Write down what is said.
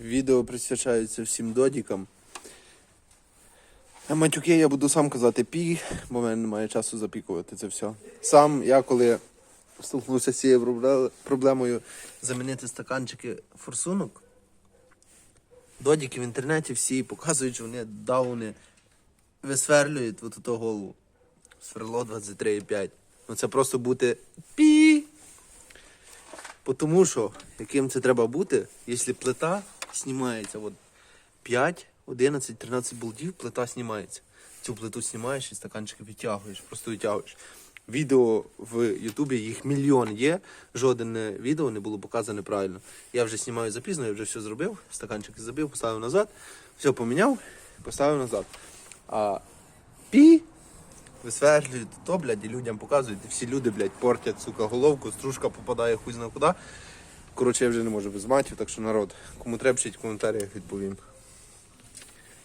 Відео присвячається всім додікам. А матюки я буду сам казати пі, бо в мене немає часу запікувати це все. Сам я коли столкнувся з цією проблемою замінити стаканчики форсунок, додіки в інтернеті всі показують, що вони дауни висверлюють от ту голову. Сверло 23,5. Ну це просто бути пі. Тому що, яким це треба бути, якщо плита знімається от 5, 11, 13 болтів, плита знімається. Цю плиту знімаєш і стаканчики відтягуєш, просто відтягуєш. Відео в Ютубі їх мільйон є. Жодне відео не було показане правильно. Я вже знімаю запізно, я вже все зробив, стаканчики забив, поставив назад, все поміняв, поставив назад. А пі висверлюють то, блядь, і людям показують, всі люди, блядь, портять, сука, головку, стружка попадає хуй зна куди. Коротше, я вже не можу без матів, так що народ, кому треба, пишіть коментарі, відповім.